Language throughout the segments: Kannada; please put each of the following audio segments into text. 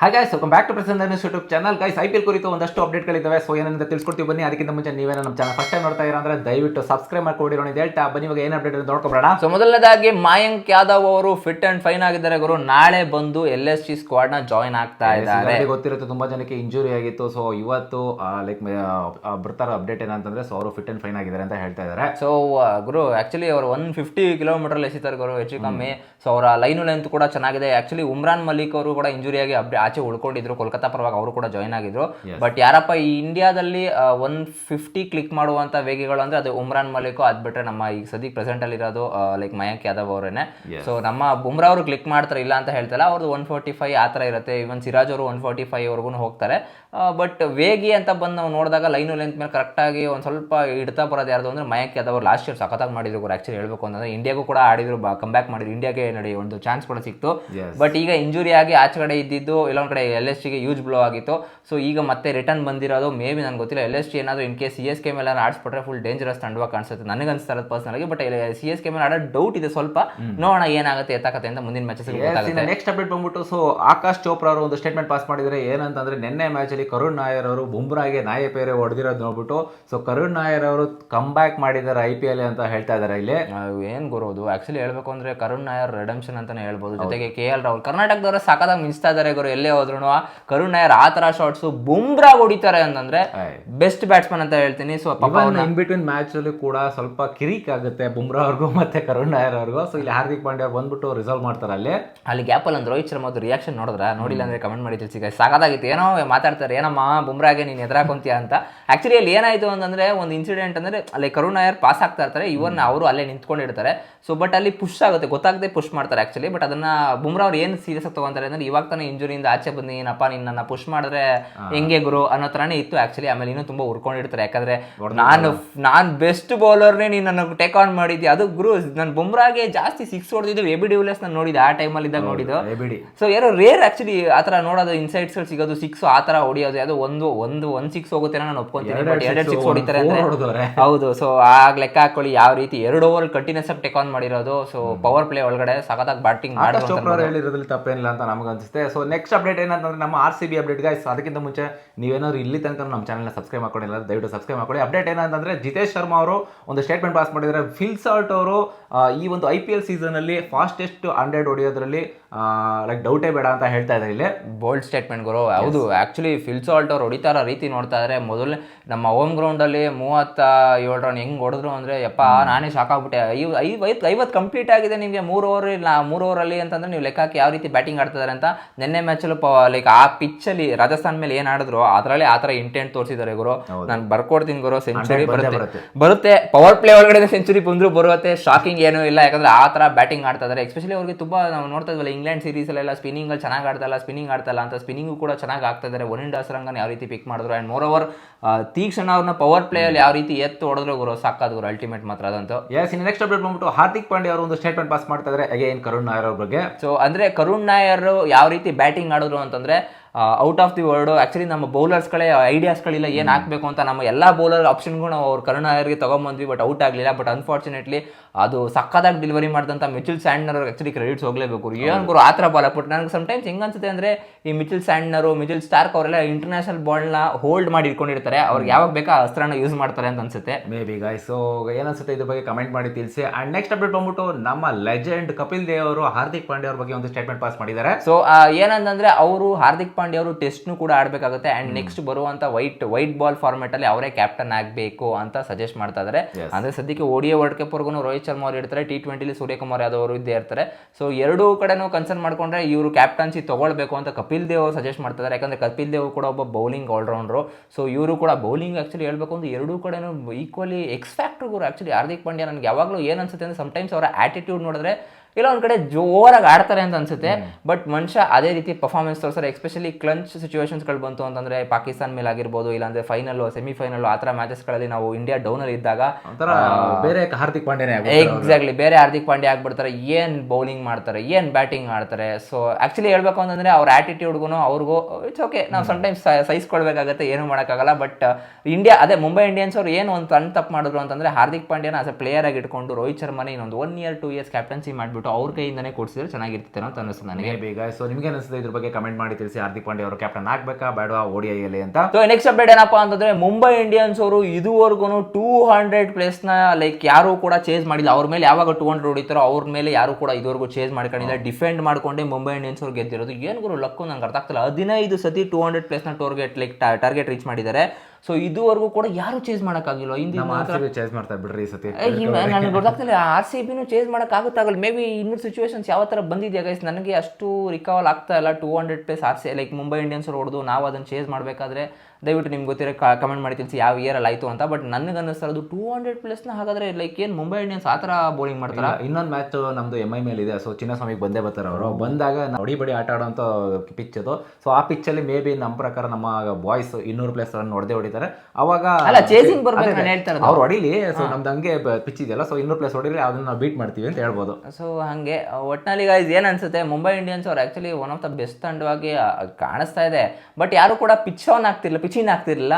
So welcome back to present news YouTube channel guys I P L ಕುರಿತು ಒಂದಷ್ಟು ಅಪ್ಡೇಟ್ಗಳಿದ್ದಾವೆ ಸೊ ಏನಂತ ತಿಳಿಸ್ಕೊಡ್ತೀವಿ. ಬನ್ನಿ ಅದಕ್ಕಿಂತ ಮುಂಚೆ ನೀವೇನೋ ನಮ್ಮ ಚಾನಲ್ ಫಸ್ಟ್ ಟೈಮ್ ನೋಡ್ತಾ ಇರೋ ಅಂದ್ರೆ ದಯವಿಟ್ಟು ಸಬ್ಸ್ಕ್ರೈಬ್ ಮಾಡ್ಕೊಂಡಿರೋ ಹೇಳ್ತಾ ಬನ್ನಿ ಇವಾಗ ಏನು ಅಪ್ಡೇಟ್ ನೋಡ್ಕೊಬೇಡ ಸೊ ಮೊದಲನೇದಾಗಿ ಮಾಯಾಂಕ್ ಯಾದವ್ ಅವರು ಫಿಟ್ ಅಂಡ್ ಫೈನ್ ಆಗಿದ್ದಾರೆ ಗುರು. ನಾಳೆ ಬಂದು ಎಲ್ ಎಸ್ ಟಿ ಸ್ಕ್ವಾಡ್ನ ಜಾಯಿನ್ ಆಗ್ತಾ ಇದ್ದಾರೆ. ಗೊತ್ತಿರುತ್ತೆ ತುಂಬಾ ಜನಕ್ಕೆ ಇಂಜುರಿ ಆಗಿತ್ತು. ಸೊ ಇವತ್ತು ಲೈಕ್ ಬರ್ತಾರ ಅಪ್ಡೇಟ್ ಏನಂತಂದ್ರೆ ಸೊ ಅವರು ಫಿಟ್ ಅಂಡ್ ಫೈನ್ ಆಗಿದ್ದಾರೆ ಅಂತ ಹೇಳ್ತಾ ಇದ್ದಾರೆ. ಸೊ ಗುರು ಆಕ್ಚುಲಿ ಅವರು ಒನ್ ಫಿಫ್ಟಿ ಕಿಲೋಮೀಟರ್ ಎಸಿತಾರೆ ಗುರು ಹೆಚ್ಚು ಕಮ್ಮಿ. ಸೊ ಅವರ ಲೈನು ಲೆಂತ್ ಕೂಡ ಚೆನ್ನಾಗಿದೆ. ಆಕ್ಚುಲಿ ಉಮ್ರಾನ್ ಮಲಿಕ್ ಅವರು ಕೂಡ ಇಂಜುರಿ ಆಗಿ ಆಚೆ ಉಳ್ಕೊಂಡಿದ್ರು ಕೋಲ್ಕತ್ತಾ ಪರವಾಗಿ ಅವರು ಕೂಡ ಜಾಯಿನ್ ಆಗಿದ್ರು. ಬಟ್ ಯಾರಪ್ಪ ಈ ಇಂಡಿಯಾದಲ್ಲಿ ಒನ್ ಫಿಫ್ಟಿ ಕ್ಲಿಕ್ ಮಾಡುವಂತ ವೇಗಿಗಳು ಅಂದ್ರೆ ಅದು ಉಮ್ರಾನ್ ಮಲಿಕ್ ಅದ್ ಬಿಟ್ರೆ ನಮ್ಮ ಈಗ ಸದೀಕ್ ಪ್ರೆಸೆಂಟ್ ಅಲ್ಲಿ ಇರೋದು ಲೈಕ್ ಮಯಾಂಕ್ ಯಾದವ್ ಅವರೇನೆ. ಸೊ ನಮ್ಮ ಬುಮ್ರಾ ಅವರು ಕ್ಲಿಕ್ ಮಾಡ್ತಾರೆ ಇಲ್ಲ ಅಂತ ಹೇಳ್ತಾರೆ ಅವ್ರದ್ದು ಒನ್ ಫೋರ್ಟಿ ಫೈವ್ ಆ ಥರ ಇರುತ್ತೆ. ಇವನ್ ಸಿರಾಜ್ ಅವರು ಒನ್ ಫೋರ್ಟಿ ಫೈವ್ ವರ್ಗು ಹೋಗ್ತಾರೆ ಬಟ್ ವೇಗಿ ಅಂತ ಬಂದು ನಾವು ನೋಡಿದಾಗ ಲೈನು ಲೆಂತ್ ಮೇಲೆ ಕರೆಕ್ಟಾಗಿ ಒಂದು ಸ್ವಲ್ಪ ಇಡ್ತಾ ಬರೋದು ಯಾರ್ದು ಅಂದ್ರೆ ಮಯಾಂಕ್ ಯಾದವ್ ಲಾಸ್ಟ್ ಇಯರ್ ಸಖತ್ತಾಗಿ ಮಾಡಿದ್ರು ಆಕ್ಚುಲಿ ಹೇಳ್ಬೇಕು ಅಂತಂದ್ರೆ ಇಂಡಿಯಾಗೂ ಕೂಡ ಆಡಿದ್ರು ಕಮ್ ಬ್ಯಾಕ್ ಮಾಡಿದ್ರು. ಇಂಡಿಯಾಗೆ ನೋಡಿ ಒಂದು ಚಾನ್ಸ್ ಕೂಡ ಸಿಕ್ತು. ಬಟ್ ಈಗ ಇಂಜುರಿ ಆಗಿ ಆಚೆ ಕಡೆ ಇದ್ದಿದ್ದು ಇಲ್ಲೊಂದ್ ಕಡೆ ಎಲ್ ಎಸ್ ಟಿಗೆ ಯೂಸ್ ಬ್ಲೋ ಆಗಿತ್ತು. ಸೊ ಈಗ ಮತ್ತೆ ರಿಟರ್ನ್ ಬಂದಿರೋದು ಮೇ ಬಿ ನನಗೆ ಗೊತ್ತಿಲ್ಲ. ಎಲ್ ಎಸ್ ಟಿ ಏನಾದರೂ in case C S K ಮೇಲೆ ಆಡಿಸ್ಬಿಟ್ರೆ ಫುಲ್ ಡೇಂಜರಸ್ ತಂಡವಾಗಿ ಕಾಣಿಸುತ್ತೆ. ನನಗೆ ಅನಿಸ್ತಾ ಇರೋದು ಪರ್ಸನಲ್ ಆಗಿ ಬಟ್ ಸಿ ಎಸ್ ಕೆ ಮೇಲೆ ಆಡೋ ಡೌಟ್ ಇದೆ ಸ್ವಲ್ಪ. ನೋಡೋಣ ಏನಾಗುತ್ತೆ ಎತ್ತಾಕತ್ತೆ ಅಂತ ಮುಂದಿನ ಮ್ಯಾಚಸ್ ನೆಕ್ಸ್ಟ್ ಅಪ್ಡೇಟ್ ಬಂದ್ಬಿಟ್ಟು ಸೊ ಆಕಾಶ್ ಚೋಪ್ರಾ ಅವರು ಒಂದು ಸ್ಟೇಟ್ಮೆಂಟ್ ಪಾಸ್ ಮಾಡಿದರೆ ಏನಂತಂದ್ರೆ ನಿನ್ನೆ ಮ್ಯಾಚ್ ಅಲ್ಲಿ ಕರುಣ್ ನಾಯರ್ ಅವರು ಬುಮ್ರಾಗೆ ನಾಯ ಪೇರೆ ಹೊಡೆದಿರೋದು ನೋಡ್ಬಿಟ್ಟು ಸೊ ಕರುಣ್ ನಾಯರ್ ಅವರು ಕಮ್ ಬ್ಯಾಕ್ ಮಾಡಿದ್ದಾರೆ ಐ ಪಿ ಎಲ್ ಅಂತ ಹೇಳ್ತಾ ಇದ್ದಾರೆ ಇಲ್ಲಿ. ಏನ್ ಗುರೋದು ಆಕ್ಚುಲಿ ಹೇಳ್ಬೇಕು ಅಂದ್ರೆ ಕರುಣ್ ನಾಯರ್ ರೆಡಮ್ಷನ್ ಅಂತಾನೆ ಹೇಳ್ಬೋದು. ಜೊತೆಗೆ ಕೆ ಎಲ್ ರಾಹುಲ್ ಕರ್ನಾಟಕದವರ ಸಾಕಾದಾಗ ಮಿಂಚ್ತಾ ಇದಾರೆ ಗುರು. ಎಲ್ಲೇ ಹೋದ್ರು ಕರುಣ್ ನಾಯರ್ ಆ ತರ ಶಾರ್ಟ್ಸ್ ಬುಮ್ರಾ ಹೊಡಿತಾರೆ ಅಂತಂದ್ರೆ. ಬೆಸ್ಟ್ ಬ್ಯಾಟ್ಸ್ಮನ್ ಅಂತ ಹೇಳ್ತೀನಿ. ಸೊ ಇನ್ ಬಿಟ್ವೀನ್ ಮ್ಯಾಚ್ ಅಲ್ಲಿ ಕೂಡ ಸ್ವಲ್ಪ ಕಿರಿಕ್ ಆಗುತ್ತೆ ಬುಮ್ರಾ ಅವ್ರಿಗೂ ಮತ್ತೆ ಕರುಣ್ ನಾಯರ್ ಅವ್ರಿಗೂ. ಸೊ ಇಲ್ಲಿ ಹಾರ್ದಿಕ್ ಪಾಂಡ್ಯ ಅವ್ರು ಬಂದ್ಬಿಟ್ಟು ರಿಸಲ್ವ್ ಮಾಡ್ತಾರೆ ಅಲ್ಲಿ. ಅಲ್ಲಿ ಗ್ಯಾಪಲ್ಲಿ ಅಂದ್ರೆ ರೋಹಿತ್ ಶರ್ಮಾ ರಿಯಾಕ್ಷನ್ ನೋಡಿದ್ರ? ನೋಡಿಲ್ಲ ಅಂದ್ರೆ ಕಮೆಂಟ್ ಮಾಡಿ ತಿಳಿಸಿ. ಸಾಕಾಗಿತ್ತು ಏನೋ ಮಾತಾಡ್ತಾರೆ ಏನಮ್ಮ ಬುಮ್ರಾಗೆ ನೀನು ಎದುರಾಕೊಂತೀಯ ಅಂತ. ಆಕ್ಚುಲಿ ಅಲ್ಲಿ ಏನಾಯ್ತು ಅಂತಂದ್ರೆ ಒಂದು ಇನ್ಸಿಡೆಂಟ್ ಅಂದ್ರೆ ಅಲ್ಲಿ ಕರುಣ್ ನಾಯರ್ ಪಾಸ್ ಆಗ್ತಾ ಇರ್ತಾರೆ. ಇವನ್ ಅವರು ಅಲ್ಲೇ ನಿಂತ್ಕೊಂಡಿರ್ತಾರೆ. ಸೊ ಬಟ್ ಅಲ್ಲಿ ಪುಷ್ ಆಗುತ್ತೆ. ಗೊತ್ತಾಗದೆ ಪುಷ್ ಮಾಡ್ತಾರೆ ಆಕ್ಚುಲಿ ಬಟ್ ಅದನ್ನ ಬುಮ್ರಾ ಅವ್ರು ಏನು ಸೀರಿಯಸ್ ಆಗಿ ತಗೊಂತಾರೆ ಅಂದ್ರೆ ಇವಾಗ ತಾನೇ ಇಂಜುರಿಯಿಂದ ಆಚೆ ಬಂದು ಏನಪ್ಪ ನಿನ್ನ ಪುಷ್ ಮಾಡಿದ್ರೆ ಹೆಂಗೆ ಗುರು ಅನ್ನೋ ತರಾನೇ ಇತ್ತು. ಆಕ್ಚುಲಿ ಆಮೇಲೆ ಇನ್ನೂ ತುಂಬಾ ಉರ್ಕೊಂಡಿರ್ತಾರೆ ಯಾಕಂದ್ರೆ ನಾನು ನಾನ್ ಬೆಸ್ಟ್ ಬೌಲರ್ನೇ ನೀನು ನನ್ನ ಟೇಕ್ ಆನ್ ಮಾಡಿದ್ದೆ ಅದು ಗುರು ನಾನು ಬುಮ್ರಾಗೆ ಜಾಸ್ತಿ ಸಿಕ್ಸ್ ಹೊಡೆದಿದ್ದು ಎ ಬಿ ಡಿವಿಲಿಯರ್ಸ್ ನಾನು ನೋಡಿದ್ದೆ ಆ ಟೈಮಲ್ಲಿ ಇದ್ದಾಗ ನೋಡಿದ್ದು. ಸೊ ಯಾರೋ ರೇರ್ ಆಕ್ಚುಲಿ ಆ ಥರ ನೋಡೋದು ಇನ್ಸೈಟ್ಸ್ ಸಿಗೋದು ಸಿಕ್ಸ್ ಆ ಥರ ಹೊಡಿಯೋದು ಅದು ಒಂದು ಒಂದು ಒಂದ್ ಸಿಕ್ಸ್ ಹೋಗುತ್ತೆ ನಾನು ಒಪ್ಕೊಂತೀನಿ. ಬಟ್ ಎರಡು ಸಿಕ್ಸ್ ಹೊಡಿತಾರೆ ಅಂದ್ರೆ ಹೌದು. ಸೊ ಆಗ ಲೆಕ್ಕ ಹಾಕೊಳ್ಳಿ ಯಾವ ರೀತಿ ಎರಡು ಓವರ್ ಕಂಟಿನ್ಯೂಸ್ ಆಗಿ ಟೇಕ್ ಆನ್ ಮಾಡಿರೋದು. ಸೊ ಪವರ್ ಪ್ಲೇ ಒಳಗಡೆ ಸಖತ್ತಾಗಿ ಬ್ಯಾಟಿಂಗ್ ಮಾಡಿ ಮಾಡಿದ್ರು ಹೇಳಿರೋದ್ರಲ್ಲಿ ತಪ್ಪೇನಿಲ್ಲ ಅಂತ ನಮ್ಗೆ ಅನ್ಸುತ್ತೆ ಸೊ ನೆಕ್ಸ್ಟ್ ಅಪ್ಡೇಟ್ ಏನಂತಂದ್ರೆ ನಮ್ಮ R C B update guys ಅದಕ್ಕಿಂತ ಮುಂಚೆ ನೀವೇನಾದ್ರು ಇಲ್ಲಿ ತನಕ ನಮ್ಮ ಚಾನಲ್ನ ಸಬ್ಸ್ಕ್ರೈಬ್ ಮಾಡ್ಕೊಂಡಿಲ್ಲ ದಯವಿಟ್ಟು ಸಬ್ಸ್ಕ್ರೈಬ್ ಮಾಡ್ಕೊಳ್ಳಿ. ಅಪ್ಡೇಟ್ ಏನಂತಂದ್ರೆ ಜಿತೇಶ್ ಶರ್ಮಾ ಅವರು ಒಂದು ಸ್ಟೇಟ್ಮೆಂಟ್ ಪಾಸ್ ಮಾಡಿದರೆ ಫಿಲ್ ಸಾಲ್ಟ್ ಅವರು ಈ ಒಂದು ಐ ಪಿ ಎಲ್ ಸೀಸನಲ್ಲಿ ಫಾಸ್ಟೆಸ್ಟ್ ಹಂಡ್ರೆಡ್ ಹೊಡೆಯೋದ್ರಲ್ಲಿ ಲೈಕ್ ಡೌಟೇ ಬೇಡ ಅಂತ ಹೇಳ್ತಾ ಇದ್ದಾರೆ ಇಲ್ಲಿ. ಬೋಲ್ಡ್ ಸ್ಟೇಟ್ಮೆಂಟ್ ಗುರು. ಹೌದು ಆ್ಯಕ್ಚುಲಿ ಫಿಲ್ಸಾಲ್ಟ್ ಅವ್ರು ಹೊಡಿತಾರ ರೀತಿ ನೋಡ್ತಾ ಇದ್ರೆ. ಮೊದಲನೇ ನಮ್ಮ ಹೋಮ್ ಗ್ರೌಂಡಲ್ಲಿ ಮೂವತ್ತ ಏಳು ರನ್ ಹೆಂಗ್ ಹೊಡೆದ್ರು ಅಂದ್ರೆ ಯಪ್ಪ ನಾನೇ ಶಾಕ್ ಆಗ್ಬಿಟ್ಟೆ. ಐವ್ ಐವತ್ತು ಐವತ್ತು ಕಂಪ್ಲೀಟ್ ಆಗಿದೆ ನಿಮಗೆ ಮೂರು ಓವರ್ ಇಲ್ಲ ಮೂರು ಓವರ್ ಅಲ್ಲಿ ಅಂತಂದ್ರೆ ನೀವು ಲೆಕ್ಕ ಹಾಕಿ ಯಾವ ರೀತಿ ಬ್ಯಾಟಿಂಗ್ ಆಡ್ತಿದ್ದಾರೆ ಅಂತ ನಿನ್ನೆ ಮ್ಯಾಚಲ್ಲೂ ಲೈಕ್ ಆ ಪಿಚ್ಚಲ್ಲಿ ಅಲ್ಲಿ ರಾಜಸ್ಥಾನ್ ಮೇಲೆ ಏನ್ ಆಡಿದ್ರು ಅದರಲ್ಲಿ ಆ ಥರ ಇಂಟೆಂಟ್ ತೋರಿಸಿದ್ದಾರೆ ಗುರು. ನಾನು ಬರ್ಕೊಡ್ತೀನಿ ಗುರು ಸೆಂಚುರಿ ಬರುತ್ತೆ. ಬರುತ್ತೆ. ಪವರ್ ಪ್ಲೇ ಒಳಗಡೆ ಸೆಂಚುರಿ ಬಂದ್ರು ಬರುತ್ತೆ. ಶಾಕಿಂಗ್ ಏನೂ ಇಲ್ಲ ಯಾಕಂದ್ರೆ ಆ ತರ ಬ್ಯಾಟಿಂಗ್ ಆಡ್ತಾ ಇದ್ದಾರೆ ಎಸ್ಪೆಷಲಿ ಅವ್ರಿಗೆ ತುಂಬಾ ನಾವು ನೋಡ್ತಾ ಇದ್ವಲ್ಲ ಇಂಗ್ಲೆಂಡ್ ಸೀರೀಸ್ ಸ್ಪಿನ್ನಿಂಗಲ್ಲಿ ಚೆನ್ನಾಗಿ ಆಡ್ತಾ ಇಲ್ಲ ಸ್ಪಿನ್ನಿಂಗ್ ಆಡ್ತಾ ಇಲ್ಲ ಅಂತ ಸ್ಪಿನ್ನಿಂಗು ಕೂಡ ಚೆನ್ನಾಗಿ ಆಗ್ತಾ ಒನ್ ಇಂಡ್ ರಂಗನ್ ಯಾವ ರೀತಿ ಪಿಕ್ ಮಾಡಿದ್ರು? ಆ್ಯಂಡ್ ಮೋರ್ ಓವರ್ ತೀಕ್ಷಣ ಅವ್ರನ್ನ ಪವರ್ ಪ್ಲೇಯಲ್ಲಿ ಯಾವ ರೀತಿ ಎತ್ತು ಹೊಡೆದ್ರು ಗುರು? ಸಾಕಾದ್ ಗುರು ಅಲ್ಟಿಮೇಟ್ ಮಾತ್ರ ಅದಂತೂ. ಎಸ್ ಇನ್ನು ನೆಕ್ಸ್ಟ್ ಅಪ್ಡೇಟ್ ಬಂದ್ಬಿಟ್ಟು ಹಾರ್ದಿಕ್ ಪಾಂಡೆ ಅವರು ಒಂದು ಸ್ಟೇಟ್ಮೆಂಟ್ ಪಾಸ್ ಮಾಡ್ತಾ ಇದ್ದಾರೆ ಅಗೇನ್ ಕರುಣ್ ನಾಯರ್ ಅವ್ರ ಬಗ್ಗೆ. ಸೊ ಅಂದರೆ ಕರುಣ್ ನಾಯರ್ ಯಾವ ರೀತಿ ಬ್ಯಾಟಿಂಗ್ ಆಡಿದ್ರು ಅಂತಂದ್ರೆ out of the world actually ನಮ್ಮ ಬೌಲರ್ಸ್ಗಳೇ ಐಡಿಯಾಸ್ಗಳಿಲ್ಲ ಏನು ಹಾಕಬೇಕು ಅಂತ ನಮ್ಮ ಎಲ್ಲ ಬೌಲರ್ ಆಪ್ಷನ್ಗೂ ನಾವು ಅವ್ರು ಕರುಣ್ ಅವರಿಗೆ ತೊಗೊಂಬಂದ್ವಿ ಬಟ್ ಔಟ್ ಆಗಲಿಲ್ಲ. ಬಟ್ ಅನ್ಫಾರ್ಚುನೇಟ್ಲಿ ಅದು ಸಕ್ಕದಾಗಿ ಡೆಲಿವರಿ ಮಾಡಿದಂಥ ಮಿಚಿಲ್ ಸ್ಯಾಂಡ್ನರ್ ಆ್ಯಕ್ಚುಲಿ ಕ್ರೆಡಿಟ್ಸ್ ಹೋಗಲೇಬೇಕು. ಏನು ಗುರು ಆ ಥರ ಬಾಲ್ ಹಾಕ್ಬಿಟ್ಟು ನನಗೆ ಸಮಟೈಮ್ಸ್ ಹೆಂಗೆ ಅನ್ಸುತ್ತೆ ಅಂದರೆ ಈ ಮಿಚಿಲ್ ಸ್ಯಾಂಡ್ನರು ಮಿಚಿಲ್ ಸ್ಟಾರ್ಕ್ ಅವರೆಲ್ಲ ಇಂಟರ್ನ್ಯಾಷನಲ್ ಬಾಲ್ನ ಹೋಲ್ಡ್ ಮಾಡಿ ಇಟ್ಕೊಂಡಿರ್ತಾರೆ. ಅವ್ರಿಗೆ ಯಾವಾಗ ಬೇಕಾ ಅಸ್ತ್ರನ ಯೂಸ್ ಮಾಡ್ತಾರೆ ಅಂತ ಅನ್ಸುತ್ತೆ. ಮೇ ಬಿ ಗಾಯ್ ಸೊ ಏನನ್ಸುತ್ತೆ ಇದ್ರ ಬಗ್ಗೆ ಕಮೆಂಟ್ ಮಾಡಿ ತಿಳಿಸಿ. ಆ್ಯಂಡ್ ನೆಕ್ಸ್ಟ್ ಅಪ್ಡೇಟ್ ಬಂದ್ಬಿಟ್ಟು ನಮ್ಮ ಲೆಜೆಂಡ್ ಕಪಿಲ್ ದೇವ್ ಅವರು ಹಾರ್ದಿಕ್ ಪಾಂಡ್ಯ ಅವ್ರ ಬಗ್ಗೆ ಒಂದು ಸ್ಟೇಟ್ಮೆಂಟ್ ಪಾಸ್ ಮಾಡಿದ್ದಾರೆ. ಸೊ ಏನಂತಂದ್ರೆ ಅವರು ಹಾರ್ದಿಕ್ ಪಾಂಡ್ಯ ಅವರು ಟೆಸ್ಟ್ನು ಕೂಡ ಆಡಬೇಕಾಗುತ್ತೆ. ಅಂಡ್ ನೆಕ್ಸ್ಟ್ ಬರುವಂತ ವೈಟ್ ವೈಟ್ ಬಾಲ್ ಫಾರ್ಮೆಟಲ್ಲಿ ಅವರೇ ಕ್ಯಾಪ್ಟನ್ ಆಗಬೇಕು ಅಂತ ಸಜೆಸ್ಟ್ ಮಾಡ್ತಾ ಇದ್ದಾರೆ. ಅಂದ್ರೆ ಸದ್ಯಕ್ಕೆ ಓಡಿಯ ವರ್ಲ್ಡ್ ಕಪ್ ವರ್ಗೂ ರೋಹಿತ್ ಶರ್ಮಾ ಅವರು ಇರ್ತಾರೆ ಟಿ ಟ್ವೆಂಟಿಲಿ ಸೂರ್ಯಕುಮಾರ್ ಯಾದವ್ ಅವರು ಇದ್ದೇ ಇರ್ತಾರೆ. ಸೊ ಎರಡೂ ಕಡೆನೂ ಕನ್ಸರ್ನ್ ಮಾಡ್ಕೊಂಡ್ರೆ ಇವರು ಕ್ಯಾಪ್ಟನ್ಸಿ ತಗೊಳ್ಬೇಕು ಅಂತ ಕಪಿಲ್ ದೇವ್ ಸಜೆಸ್ಟ್ ಸಜೆಸ್ಟ್ ಇದ್ದಾರೆ ಯಾಕಂದ್ರೆ ಕಪಿಲ್ ದೇವ್ ಕೂಡ ಒಬ್ಬ ಬೌಲಿಂಗ್ ಆಲ್ರೌಂಡ್ರು ಸೊ ಇವರು ಕೂಡ ಬೌಲಿಂಗ್ ಆ್ಯಕ್ಚುಲಿ ಹೇಳ್ಬೇಕು ಅಂದ್ರೆ ಎರಡೂ ಕಡೆನೂ equally ex actually Hardik Pandya ನನಗೆ ಯಾವಾಗಲೂ ಏನು ಅನ್ಸುತ್ತೆ ಅಂದ್ರೆ ಸಮಟೈಮ್ಸ್ ಅವರ ಆಟಿಟ್ಯೂಡ್ ನೋಡಿದ್ರೆ ಇಲ್ಲ ಒಂದು ಕಡೆ ಜೋರಾಗಿ ಆಡ್ತಾರೆ ಅಂತ ಅನ್ಸುತ್ತೆ. ಬಟ್ ಮನುಷ್ಯ ಅದೇ ರೀತಿ ಪರ್ಫಾರ್ಮೆನ್ಸ್ ತೋರಿಸ್ತಾರೆ ಎಸ್ಪೆಷಲಿ ಕ್ಲಂಚ್ ಸಿಚುವೇಶನ್ಸ್ಗಳು ಬಂತು ಅಂತಂದ್ರೆ ಪಾಕಿಸ್ತಾನ ಮೇಲೆ ಆಗಿರ್ಬೋದು ಇಲ್ಲಾಂದ್ರೆ ಫೈನಲ್ ಸೆಮಿಫೈನಲ್ ಆ ಥರ ಮ್ಯಾಚಸ್ಗಳಲ್ಲಿ ನಾವು ಇಂಡಿಯಾ ಡೌನಲ್ಲಿ ಇದ್ದಾಗ ಒಂಥರ ಬೇರೆ ಹಾರ್ದಿಕ್ ಪಾಂಡ್ಯನೇ. ಎಕ್ಸಾಕ್ಟ್ಲಿ ಬೇರೆ ಹಾರ್ದಿಕ್ ಪಾಂಡ್ಯ ಆಗ್ಬಿಡ್ತಾರೆ ಏನ್ ಬೌಲಿಂಗ್ ಮಾಡ್ತಾರೆ ಏನ್ ಬ್ಯಾಟಿಂಗ್ ಆಡ್ತಾರೆ. ಸೊ ಆಕ್ಚುಲಿ ಹೇಳ್ಬೇಕು ಅಂತಂದ್ರೆ ಅವ್ರ ಆಟಿಟ್ಯೂಡ್ಗೂ ಅವ್ರಿಗೂ ಇಟ್ಸ್ ಓಕೆ ನಾವು ಸಮಟೈಮ್ಸ್ ಸಹಿಸ್ಕೊಳ್ಬೇಕಾಗತ್ತೆ ಏನು ಮಾಡೋಕ್ಕಾಗಲ್ಲ. ಬಟ್ ಇಂಡಿಯಾ ಅದೇ ಮುಂಬೈ ಇಂಡಿಯನ್ಸ್ ಅವ್ರು ಏನು ಒಂದು ಸಣ್ಣ ತಪ್ಪು ಮಾಡಿದ್ರು ಅಂತಂದ್ರೆ ಹಾರ್ದಿಕ್ ಪಾಂಡ್ಯನ ಆಸ್ ಅ ಪ್ಲೇಯರ್ ಆಗಿ ಇಟ್ಕೊಂಡು ರೋಹಿತ್ ಶರ್ಮನ ಇನ್ನೊಂದು one year two years captaincy ಮಾಡ್ಬಿಟ್ಟು ಹೇಳ್ಬಿಟ್ಟು ಅವ್ರ ಕೈಯಿಂದನೇ ಕೊಡಿಸಿದ್ರೆ ಚೆನ್ನಾಗಿರ್ತಿತ್ತು ಅಂತ ಅನಿಸ್ತು ನನಗೆ. ಬೇಗ ಸೊ ನಿಮಗೆ ಅನಿಸ್ತದೆ ಇದ್ರ ಬಗ್ಗೆ ಕಮೆಂಟ್ ಮಾಡಿ ತಿಳಿಸಿ. ಹಾರ್ದಿಕ್ ಪಾಂಡೆ ಅವರು ಕ್ಯಾಪ್ಟನ್ ಆಗ್ಬೇಕಾ ಬೇಡವಾ ಓಡಿಯಲ್ಲಿ ಅಂತ? ಸೊ ನೆಕ್ಸ್ಟ್ ಅಪ್ಡೇಟ್ ಏನಪ್ಪಾ ಅಂತಂದ್ರೆ ಮುಂಬೈ ಇಂಡಿಯನ್ಸ್ ಅವರು ಇದುವರೆಗೂ ಟೂ ಹಂಡ್ರೆಡ್ ಪ್ಲೇಸ್ನ ಲೈಕ್ ಯಾರು ಕೂಡ ಚೇಸ್ ಮಾಡಿಲ್ಲ. ಅವ್ರ ಮೇಲೆ ಯಾವಾಗ ಟೂ ಹಂಡ್ರೆಡ್ ಹೊಡಿತಾರೋ ಅವ್ರ ಮೇಲೆ ಯಾರು ಕೂಡ ಇದುವರೆಗೂ ಚೇಸ್ ಮಾಡ್ಕೊಂಡಿಲ್ಲ. ಡಿಫೆಂಡ್ ಮಾಡ್ಕೊಂಡೆ ಮುಂಬೈ ಇಂಡಿಯನ್ಸ್ ಅವ್ರು ಗೆದ್ದಿರೋದು. ಏನು ಗುರು ಲಕ್ಕು ನಂಗೆ ಅರ್ಥ ಆಗ್ತಿಲ್ಲ. ಹದಿನೈದು ಸತಿ ಟೂ ಹಂಡ್ರೆಡ್ ಪ್ಲೇಸ್ನ ಟಾರ್ಗೆಟ್ ಲೈಕ್ ಟಾರ್ಗೆಟ್ ರೀಚ್ ಮಾಡಿದ್ದಾರೆ. ಸೊ ಇದುವರೆಗೂ ಕೂಡ ಯಾರು ಚೇಸ್ ಮಾಡೋಕ್ಕಾಗಿಲ್ಲ. ಸಿ ಚೇಸ್ ಮಾಡ್ತಾರೆ ಬಿಡ್ರಿ ಈ ಸತಿ. ನನಗೆ ಗೊತ್ತಾಗ್ತಿಲ್ಲ. ಆರ್ ಸಿ ಬಿನೂ ಚೇಂಜ್ ಮಾಡೋಕ್ಕಾಗುತ್ತಾಗಲ್ಲ ಮೇ ಬಿ ಇನ್ನೂ ಸಿಚುವೇಶನ್ಸ್ ಯಾವ ಥರ ಬಂದಿದೆಯಾ ಗೈಸ್ ನನಗೆ ಅಷ್ಟು ರಿಕವಲ್ ಆಗ್ತಾ ಇಲ್ಲ. Two hundred plus R C like Mumbai Indians ಹೊಡೆದು ನಾವು ಅದನ್ನು ಚೇಸ್ ಮಾಡಬೇಕಾದ್ರೆ ದಯವಿಟ್ಟು ನಿಮ್ಗೆ ಗೊತ್ತಿರೋ ಕಮೆಂಟ್ ಮಾಡಿ ತಿಳಿಸಿ ಯಾವ ಅಲ್ಲಿ ಆಯಿತು ಅಂತ. ಬಟ್ ನನಗೆ ಇರೋದು ಟೂ ಹಂಡ್ರೆಡ್ ಪ್ಲಸ್ನ ಹಾಗಾದ್ರೆ ಲೈಕ್ ಏನು ಮುಂಬೈ ಇಂಡಿಯನ್ಸ್ ಆ ಥರ ಬೌಲಿಂಗ್ ಮಾಡ್ತಾರೆ? ಇನ್ನೊಂದು ಮ್ಯಾಚ್ ನಮ್ದು ಎಂ ಐ ಮೇಲೆ ಇದೆ ಸೊ ಚಿನ್ನಸ್ವಾಮಿಗೆ ಬಂದೇ ಬರ್ತಾರೆ ಅವರು. ಬಂದಾಗ ನಾವು ಹೊಡಿ ಬಡಿ ಆಟ ಆಡೋಂಥ ಪಿಚ್ ಅದು. ಸೊ ಆ ಪಿಚ್ಚಲ್ಲಿ ಅಲ್ಲಿ ಮೇ ಬಿ ನಮ್ಮ ಪ್ರಕಾರ ನಮ್ಮ ಬಾಯ್ಸ್ ಇನ್ನೂರು ಪ್ಲೇಸ್ ರನ್ ಹೊಡೆದೇ ಹೊಡಿತಾರೆ. ಅವಾಗ ಅಲ್ಲ, ಚೇಸಿಂಗ್ ಬರ್ಬೇಕು ನಾನು ಹೇಳ್ತಾ ಇರೋದು. ಅವ್ರು ಹೊಡಿಲಿ. ಸೊ ನಮ್ದು ಹಂಗೆ ಪಿಚ್ ಇದೆಯಲ್ಲ. ಸೊ ಇನ್ನೂರು ಪ್ಲೇಸ್ ಹೊಡಿದ್ರೆ ಅದನ್ನ ನಾವು ಬೀಟ್ ಮಾಡ್ತೀವಿ ಅಂತ ಹೇಳ್ಬೋದು. ಸೊ ಹಂಗೆ. ಒಟ್ನಲ್ಲಿ ಗೈಸ್ ಏನು ಅನ್ಸುತ್ತೆ? ಮುಂಬೈ ಇಂಡಿಯನ್ಸ್ ಅವ್ರು actually one of the best ತಂಡವಾಗಿ ಕಾಣಿಸ್ತಾ ಇದೆ. ಬಟ್ ಯಾರು ಕೂಡ ಪಿಚ್ ಆನ್ ಆಗ್ತಿರ್ಲಿಲ್ಲ. ಪಿಚಿನ್ ಆಗ್ತಿರ್ಲಿಲ್ಲ.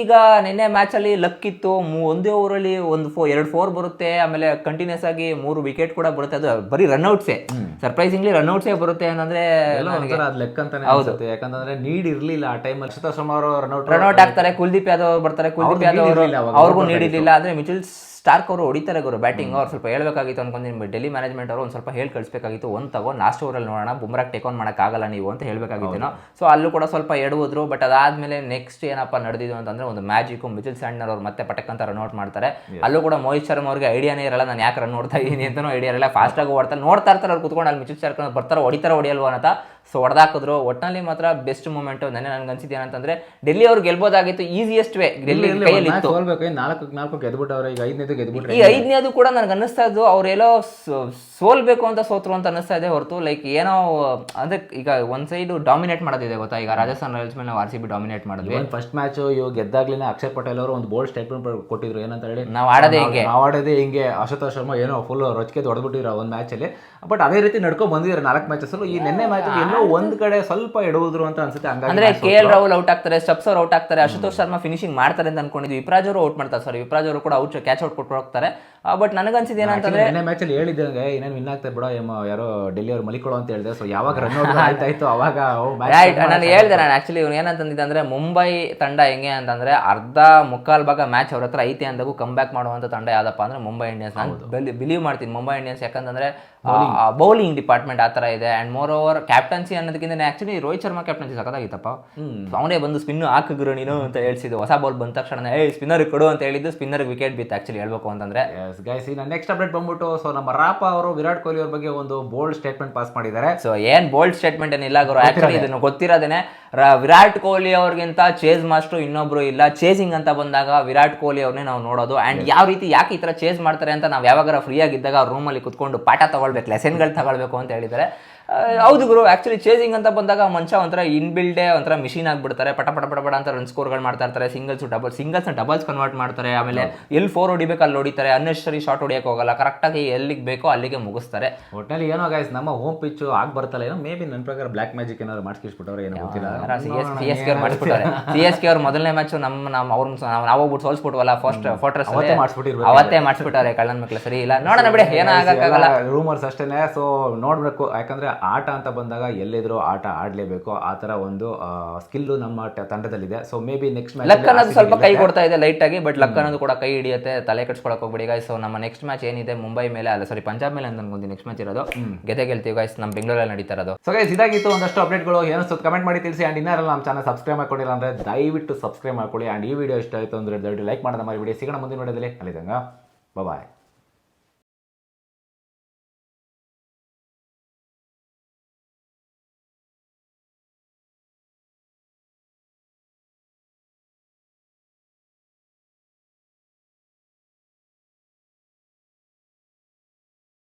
ಈಗ ನಿನ್ನೆ ಮ್ಯಾಚಲ್ಲಿ ಲಕ್ ಇತ್ತು. ಒಂದೇ ಓವರಲ್ಲಿ ಒಂದು ಫೋ ಎರಡು ಫೋರ್ ಬರುತ್ತೆ. ಆಮೇಲೆ ಕಂಟಿನ್ಯೂಸ್ ಆಗಿ ಮೂರು ವಿಕೆಟ್ ಕೂಡ ಬರುತ್ತೆ. ಅದು ಬರೀ ರನ್ಔಟ್ಸೇ ಸರ್ಪ್ರೈಸಿಂಗ್ಲಿ ರನ್ಔಟ್ಸೇ ಬರುತ್ತೆ ಅದ್ ಲೆಕ್ಕ ಅಂತಾನೆ ಯಾಕಂದ್ರೆ ನೀಡ್ ಇರ್ಲಿಲ್ಲ ಆ ಟೈಮ್ ಅವರು ರನ್ಔಟ್ ರನ್ಔಟ್ ಆಗ್ತಾರೆ. ಕುಲ್ದೀಪ್ ಯಾದವ್ ಬರ್ತಾರೆ. ಕುಲ್ದೀಪ್ ಯಾದವ್ ಅವ್ರಿಗೂ ನೀಡಿರ್ಲಿಲ್ಲ ಅಂದ್ರೆ ಮಿಚುಲ್ ಸ್ಟಾರ್ಕ್ ಅವರು ಹೊಡಿತಾರೆ ಗುರು ಬ್ಯಾಟಿಂಗ್ ಅವ್ರು ಸ್ವಲ್ಪ ಹೇಳ್ಬೇಕಾಗಿತ್ತು ಅನ್ಕೊಂತೀನಿ ಡೆಲ್ಲಿ ಮ್ಯಾನೇಜ್ಮೆಂಟ್ ಅವರು ಒಂದು ಸ್ವಲ್ಪ ಹೇಳಿ ಕಳಿಸ್ಬೇಕಾಗಿತ್ತು. ಒಂದು ತಗೋ ಲಾಸ್ಟ್ ಓವರಲ್ಲಿ ನೋಡೋಣ ಬುಮ್ರಾಗ್ ಟೇಕ್ ಆನ್ ಮಾಡೋಕ್ಕಾಗಲ್ಲ ನೀವು ಅಂತ ಹೇಳಬೇಕಾಗಿತ್ತು ಸೊ ಅಲ್ಲೂ ಕೂಡ ಸ್ವಲ್ಪ ಎಡುವುದ್ರು ಬಟ್ ಅದಾದಮೇಲೆ ನೆಕ್ಸ್ಟ್ ಏನಪ್ಪ ನಡೆದಿದ್ದು ಅಂತಂದ್ರೆ ಒಂದು ಮ್ಯಾಜಿಕ್ ಮಿಚುಲ್ ಸ್ಯಾಂಡ್ನರ್ ಅವ್ರು ಮತ್ತೆ ಪಟಕ್ ಅಂತ ರನ್ ಔಟ್ ಮಾಡ್ತಾರೆ. ಅಲ್ಲೂ ಕೂಡ ಮೋಹಿತ್ ಶರ್ಮ ಅವ್ರಿಗೆ ಐಡಿಯಾನೇ ಇರಲ್ಲ ನಾನು ಯಾಕೆ ರನ್ ನೋಡ್ತಾ ಇದ್ದೀನಿ ಅಂತಲೂ ಐಡಿಯಾ ಇರಲ್ಲ. ಫಾಸ್ಟಾಗಿ ಓಡ್ತಾರೆ ನೋಡ್ತಾ ಇರ್ತಾರೆ ಅವ್ರು ಕುತ್ಕೊಂಡು ಅಲ್ಲಿ ಮಿಚಿಲ್ ಸ್ಟಾರ್ಕ್ ಬರ್ತಾರೆ ಹೊಡಿತಾರೆ ಹೊಡಿಯಲ್ವ ಅಂತ. ಸೊ ಹೊಡೆದಾಕಿದ್ರು. ಒಟ್ಟಿನಲ್ಲಿ ಮಾತ್ರ ಬೆಸ್ಟ್ ಮೂಮೆಂಟ್ ನೆನ್ನೆ ನನ್ಗೆ ಅನ್ಸಿದ್ದು ಏನಂತಂದ್ರೆ ಡೆಲ್ಲಿ ಅವ್ರು ಗೆಲ್ಬೋದಾಗಿತ್ತು ಈಸಿಯೆಸ್ಟ್ ವೇ ಡೆಲ್ಲಿ ಕೈಯಲ್ಲಿ ನಾಲ್ಕು ನಾಲ್ಕು ಗೆದ್ಬಿಟ್ಟವ್ರೆ ಈಗ ಐದನೇದು ಗೆದ್ಬಿಟ್ರೆ ಈ ಐದನೇದು ಕೂಡ ನನಗೆ ಅನ್ನಿಸ್ತಾ ಇದ್ದು ಅವ್ರೆಲ್ಲೋ ಸೋಲ್ಬೇಕು ಅಂತ ಸೋತ್ರು ಅಂತ ಅನ್ನಿಸ್ತಾ ಇದೆ ಹೊರತು ಲೈಕ್ ಏನೋ ಅಂದ್ರೆ ಈಗ ಒಂದ್ ಸೈಡ್ ಡಾಮಿನೇಟ್ ಮಾಡೋದಿದೆ ಗೊತ್ತಾ? ಈಗ ರಾಜಸ್ಥಾನ್ ರಾಯಲ್ಸ್ ಮೇಲೆ ನಾವು ಆರ್ ಸಿ ಬಿ ಡಾಮಿನೇಟ್ ಮಾಡಿದ್ವಿ. ಫಸ್ಟ್ ಮ್ಯಾಚ್ ಇವಾಗ ಗೆದ್ದಾಗ್ಲಿನ ಅಕ್ಷಯ್ ಪಟೇಲ್ ಅವರು ಒಂದು ಬೋಲ್ಡ್ ಸ್ಟೇಟ್ಮೆಂಟ್ ಕೊಟ್ಟಿದ್ರು. ಏನಂತ ಹೇಳಿ? ನಾವು ಆಡೋದೇ ಹಿಂಗೆ. ನಾವು ಆಡೋದೇ ಹಿಂಗೆ. ಅಶೋತ ಶರ್ಮಾ ಏನೋ ಫುಲ್ ರೊಚ್ಕೆ ಹೊಡೆದ್ಬಿಟ್ಟಿರೋ ಒಂದು ಮ್ಯಾಚ್ ಅಲ್ಲಿ. ಬಟ್ ಅದೇ ರೀತಿ ನಡ್ಕೊಂಡ್ ಬಂದಿದ್ದಾರೆ ನಾಲ್ಕು ಮ್ಯಾಚಸ್ ಈ ನಿನ್ನೆ ಮ್ಯಾಚ್ ಎಲ್ಲೋ ಒಂದ್ ಕಡೆ ಸ್ವಲ್ಪ ಎಡವುದ್ರು ಅಂತ ಅನ್ಸುತ್ತೆ ಅಂದ್ರೆ ಕೆ ಎಲ್ ರಾಹುಲ್ ಔಟ್ ಆಗ್ತಾರೆ ಸ್ಟೆಪ್ಸ್ ಅವ್ರು ಔಟ್ ಆಗ್ತಾರೆ ಅಶುತೋಷ್ ಶರ್ಮಾ ಫಿನಿಶಿಂಗ್ ಮಾಡ್ತಾರೆ ಅಂತ ಅನ್ಕೊಂಡಿದ್ವಿ. ವಿಪ್ರಾಜ್ ಅವರು ಔಟ್ ಮಾಡ್ತಾರೆ ಸಾರಿ ವಿಪ್ರಾಜ್ ಅವರು ಕೂಡ ಔಟ್ ಕ್ಯಾಚ್ ಔಟ್ ಕೊಟ್ಟು ಹೋಗ್ತಾರೆ. ಬಟ್ ನನಗನ್ಸಿದ್ದು ಏನಂತಂದ್ರೆ ನಿನ್ನೆ ಮ್ಯಾಚ್ ಅಲ್ಲಿ ಹೇಳಿದ್ದಂಗೆ ಏನೇನು ವಿನ್ ಆಗ್ತಾರೆ ಬಿಡೋ ಯಾರು ಯಾರೋ ಡೆಲ್ಲಿ ಅವ್ರು ಮಲಿಕೊಳ್ಳೋ ಅಂತ ಹೇಳಿದೆ. ಸೊ ಯಾವಾಗ ರನ್ ಔಟ್ ಅವಾಗ ರೈಟ್ ನಾನು ಹೇಳ್ದೆ ನಾನು ಆಕ್ಚುಲಿ ಇವ್ರು ಏನಂತಂದಿದ್ದೆ ಅಂದ್ರೆ ಮುಂಬೈ ತಂಡ ಹೆಂಗೆ ಅಂತಂದ್ರೆ ಅರ್ಧ ಮುಕ್ಕಾಲ್ ಭಾಗ ಮ್ಯಾಚ್ ಅವ್ರ ಹತ್ರ ಐತೆ ಅಂದಾಗೂ ಕಮ್ ಬ್ಯಾಕ್ ಮಾಡುವಂತ ತಂಡ ಯಾವ್ದಪ್ಪ ಅಂದ್ರೆ ಮುಂಬೈ ಇಂಡಿಯನ್ಸ್ ನಾನು ಬಿಲೀವ್ ಮಾಡ್ತೀನಿ ಮುಂಬೈ ಇಂಡಿಯನ್ಸ್ ಯಾಕಂದ್ರೆ ಬೌಲಿಂಗ್ ಡಿಪಾರ್ಟ್ಮೆಂಟ್ ಆ ತರ ಇದೆ. ಅಂಡ್ ಮೋರ್ ಓವರ್ ಕ್ಯಾಪ್ಟನ್ಸಿ ಅನ್ನೋದಕ್ಕಿಂತ ಆಕ್ಚುಲಿ ರೋಹಿತ್ ಶರ್ಮಾ ಕ್ಯಾಪ್ಟನ್ಸಿ ಸಖತ್ತಾಗಿತ್ತಪ್ಪ. ಅವನೇ ಬಂದು ಸ್ಪಿನ್ ಹಾಕಿದ್ರು ನೀನು ಅಂತ ಹೇಳ್ಸಿದ್ದು. ಹೊಸ ಬಾಲ್ ಬಂದ ತಕ್ಷಣ ಏ ಸ್ಪಿನ್ನರ್ ಕೊಡು ಅಂತ ಹೇಳಿದ್ದು. ಸ್ಪಿನ್ನರ್ ವಿಕೆಟ್ ಬಿತ್ತು ಆಕ್ಚುಲಿ ಹೇಳ್ಬೇಕು ಅಂತಂದ್ರೆ. ಎಸ್ ಗೈಸ್ ಇನ್ನು ನೆಕ್ಸ್ಟ್ ಅಪ್ಡೇಟ್ ಬಂದ್ಬಿಟ್ಟು ಸೊ ನಮ್ಮ ರಾಪ ಅವರು ವಿರಾಟ್ ಕೊಹ್ಲಿ ಅವ್ರ ಬಗ್ಗೆ ಒಂದು ಬೋಲ್ಡ್ ಸ್ಟೇಟ್ಮೆಂಟ್ ಪಾಸ್ ಮಾಡಿದ್ದಾರೆ. ಸೊ ಏನ್ ಬೋಲ್ಡ್ ಸ್ಟೇಟ್ಮೆಂಟ್ ಏನಿಲ್ಲ ಗುರು. ಆಕ್ಚುಲಿ ಇದನ್ನು ಗೊತ್ತಿರೋದೇನೆ ವಿರಾಟ್ ಕೊಹ್ಲಿ ಅವ್ರಿಗಿಂತ ಚೇಸ್ ಮಾಸ್ಟರ್ ಇನ್ನೊಬ್ರು ಇಲ್ಲ. ಚೇಸಿಂಗ್ ಅಂತ ಬಂದಾಗ ವಿರಾಟ್ ಕೊಹ್ಲಿ ಅವ್ರನ್ನೇ ನಾವು ನೋಡೋದು. ಆ್ಯಂಡ್ ಯಾವ ರೀತಿ ಯಾಕೆ ಈ ಥರ ಚೇಸ್ ಮಾಡ್ತಾರೆ ಅಂತ ನಾವು ಯಾವಾಗಾರ ಫ್ರೀ ಆಗಿದ್ದಾಗ ರೂಮಲ್ಲಿ ಕುತ್ಕೊಂಡು ಪಾಠ ತಗೊಳ್ಬೇಕು ಲೆಸನ್ಗಳು ತಗೊಳ್ಬೇಕು ಅಂತ ಹೇಳಿದ್ದಾರೆ. ಹೌದು ಗುರು ಆಕ್ಚುಲಿ ಚೇಸಿಂಗ್ ಅಂತ ಬಂದಾಗ ಮನುಷ್ಯ ಒಂಥರ ಇನ್ಬಿಲ್ಡೇ ಒಂಥರ ಮಿಷಿನ್ ಆಗ್ಬಿಡ್ತಾರೆ ಪಟ ಪಟ ಪಟ ಪಟ ಅಂತ ರನ್ ಸ್ಕೋರ್ಗಳು ಮಾಡ್ತಾ ಇರ್ತಾರೆ singles double singles doubles convert ಮಾಡ್ತಾರೆ ಆಮೇಲೆ ಎಲ್ಲಿ ಫೋರ್ ಹೊಡಿಬೇಕು ಅಲ್ಲಿ ಹೊಡಿತಾರೆ ಅನ್ನೆಸರಿ ಶಾಟ್ ಹೊಡಿಯಕ್ಕೆ ಹೋಗಲ್ಲ ಕರೆಕ್ಟಾಗಿ ಎಲ್ಲಿಗೆ ಬೇಕೋ ಅಲ್ಲಿಗೆ ಮುಗಿಸ್ತಾರೆ. ಒಟ್ಟಿನಲ್ಲಿ ಏನೋ ಗೈಸ್ ನಮ್ಮ ಹೋಮ್ ಪಿಚ್ ಆಗಿ ಬರ್ತಲ್ಲ ಏನೋ ಮೇ ಬಿ ನನ್ನ ಪ್ರಕಾರ ಬ್ಲ್ಯಾಕ್ ಮ್ಯಾಜಿಕ್ ಏನಾದ್ರು ಮಾಡಿಸ್ಬಿಟ್ಟವ್ರೆ ಏನೋ ಗೊತ್ತಿಲ್ಲ. C S C S K ಅವ್ರು ಮಾಡಿಸ್ಬಿಟ್ಟಾರೆ ಸಿ ಎಸ್ ಕೆ ಅವ್ರು ಮೊದಲನೇ ಮ್ಯಾಚ್ ನಮ್ಮ ನಮ್ಮ ಅವ್ರ ನಾವು ಹೋಗ್ಬಿಟ್ಟು ಸೋಲ್ಸ್ಬಿಟ್ವಲ್ಲ ಫಸ್ಟ್ ಫೋರ್ಟ್ರೆಸ್ ಅವತ್ತೇ ಮಾಡಿಸ್ಬಿಟ್ಟಾರೆ ಕಳ್ಳನ್ ಮಕ್ಳು ಸರಿ ಇಲ್ಲ. ನೋಡೋಣ ಬಿಡಿ ಏನಾಗಲ್ಲ ಆಗಕ್ಕಾಗಲ್ಲ ರೂಮರ್ಸ್ ಅಷ್ಟೇ ಸೊ ನೋಡ್ಬೇಕು. ಯಾಕಂದ್ರೆ ಆಟ ಅಂತ ಬಂದಾಗ ಎಲ್ಲಿದ್ರು ಆಟ ಆಡಲೇಬೇಕು. ಆ ತರ ಒಂದು ಸ್ಕಿಲ್ ನಮ್ಮ ತಂಡದಲ್ಲಿದೆ. So maybe next luck ಅನ್ನೋದು ಮ್ಯಾಚ್ ಸ್ವಲ್ಪ ಕೈ ಕೊಡ್ತಾ ಇದೆ ಲೈಟ್ ಆಗಿ ಬಟ್ ಲಕ್ ಅನ್ನೋದು ಕೂಡ ಕೈ ಹಿಡಿಯುತ್ತೆ ತಲೆ ಕಟ್ಸ್ಕೊಳಕ್ ಹೋಗ್ಬಿಡಿ. ಗಾಯ್ಸ್ ಸೊ ನಮ್ಮ ನೆಕ್ಸ್ಟ್ ಮ್ಯಾಚ್ ಏನಿದೆ? ಮುಂಬೈ ಮೇಲೆ ಅಲ್ಲ ಸಾರಿ ಪಂಜಾಬ್ ಮೇಲೆ ಅಂತ ಅನ್ಕೊಂತೀನಿ ನೆಕ್ಸ್ಟ್ ಮ್ಯಾಚ್ ಇರೋದು. ಗೆದ್ದೆ ಗೆಲ್ತೀವಿ ಗಾಯ್ಸ್ ನಮ್ಮ ಬೆಂಗಳೂರಲ್ಲಿ ನಡೀತಾ ಇರೋದು. ಸೊ ಗೈಸ್ ಇದಾಗಿತ್ತು ಒಂದಷ್ಟು ಅಪ್ಡೇಟ್ಗಳು ಏನಿಸ್ತು ಕಮೆಂಟ್ ಮಾಡಿ ತಿಳಿಸಿ. ಅಂಡ್ ಇನ್ನಾರಲ್ಲ ನಮ್ಮ ಚಾನಲ್ ಸಬ್ಸ್ಕ್ರೈಬ್ ಮಾಡ್ಕೊಂಡಿಲ್ಲ ಅಂದ್ರೆ ದಯವಿಟ್ಟು ಸಬ್ಸ್ಕ್ರೈಬ್ ಮಾಡ್ಕೊಳ್ಳಿ. ಅಂಡ್ ಈ ವಿಡಿಯೋ ಇಷ್ಟ ಆಯ್ತು ಅಂದ್ರೆ ದಯವಿಟ್ಟು ಲೈಕ್ ಮಾಡೋದ ಮಾಡಿ ವಿಡಿಯೋ ಸಿಗೋಣ ಮುಂದಿನ ವಿಡಿಯೋದಲ್ಲಿ ಅಲ್ಲಿದಂಗ ಬಾಯ್